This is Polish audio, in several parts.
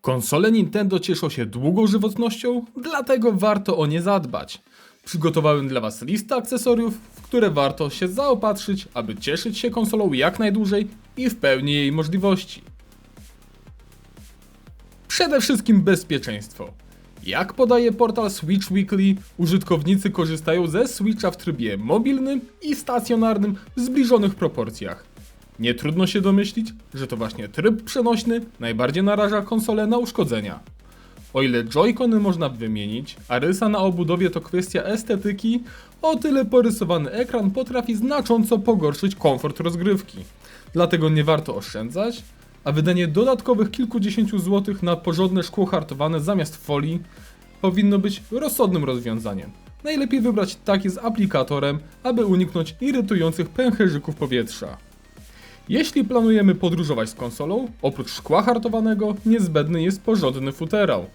Konsole Nintendo cieszą się długą żywotnością, dlatego warto o nie zadbać. Przygotowałem dla Was listę akcesoriów, w które warto się zaopatrzyć, aby cieszyć się konsolą jak najdłużej i w pełni jej możliwości. Przede wszystkim bezpieczeństwo. Jak podaje portal Switch Weekly, użytkownicy korzystają ze Switcha w trybie mobilnym i stacjonarnym w zbliżonych proporcjach. Nie trudno się domyślić, że to właśnie tryb przenośny najbardziej naraża konsolę na uszkodzenia. O ile joycony można wymienić, a rysa na obudowie to kwestia estetyki, o tyle porysowany ekran potrafi znacząco pogorszyć komfort rozgrywki. Dlatego nie warto oszczędzać, a wydanie dodatkowych kilkudziesięciu złotych na porządne szkło hartowane zamiast folii powinno być rozsądnym rozwiązaniem. Najlepiej wybrać takie z aplikatorem, aby uniknąć irytujących pęcherzyków powietrza. Jeśli planujemy podróżować z konsolą, oprócz szkła hartowanego niezbędny jest porządny futerał.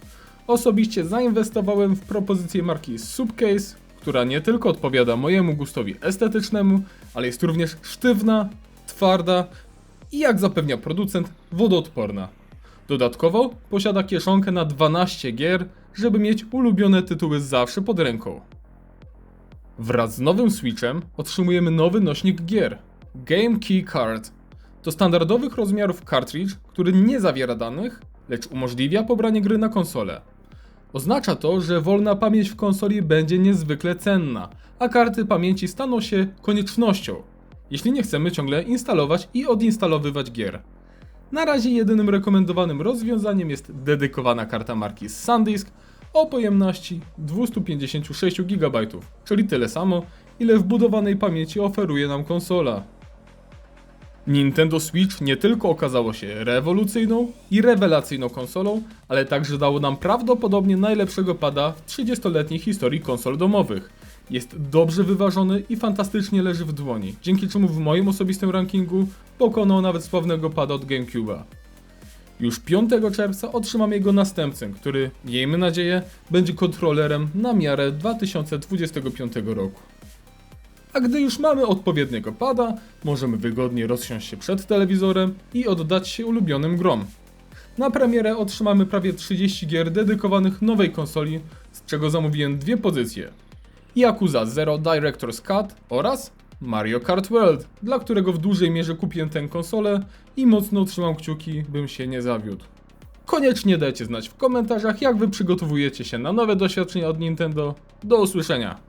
Osobiście zainwestowałem w propozycję marki Subcase, która nie tylko odpowiada mojemu gustowi estetycznemu, ale jest również sztywna, twarda i jak zapewnia producent, wodoodporna. Dodatkowo posiada kieszonkę na 12 gier, żeby mieć ulubione tytuły zawsze pod ręką. Wraz z nowym Switchem otrzymujemy nowy nośnik gier Game Key Card. To standardowych rozmiarów cartridge, który nie zawiera danych, lecz umożliwia pobranie gry na konsolę. Oznacza to, że wolna pamięć w konsoli będzie niezwykle cenna, a karty pamięci staną się koniecznością, jeśli nie chcemy ciągle instalować i odinstalowywać gier. Na razie jedynym rekomendowanym rozwiązaniem jest dedykowana karta marki SanDisk o pojemności 256 GB, czyli tyle samo, ile wbudowanej pamięci oferuje nam konsola. Nintendo Switch nie tylko okazało się rewolucyjną i rewelacyjną konsolą, ale także dało nam prawdopodobnie najlepszego pada w 30-letniej historii konsol domowych. Jest dobrze wyważony i fantastycznie leży w dłoni, dzięki czemu w moim osobistym rankingu pokonał nawet sławnego pada od GameCube'a. Już 5 czerwca otrzymam jego następcę, który, miejmy nadzieję, będzie kontrolerem na miarę 2025 roku. A gdy już mamy odpowiedniego pada, możemy wygodnie rozsiąść się przed telewizorem i oddać się ulubionym grom. Na premierę otrzymamy prawie 30 gier dedykowanych nowej konsoli, z czego zamówiłem dwie pozycje. Yakuza Zero Director's Cut oraz Mario Kart World, dla którego w dużej mierze kupiłem tę konsolę i mocno trzymam kciuki, bym się nie zawiódł. Koniecznie dajcie znać w komentarzach, jak wy przygotowujecie się na nowe doświadczenia od Nintendo. Do usłyszenia!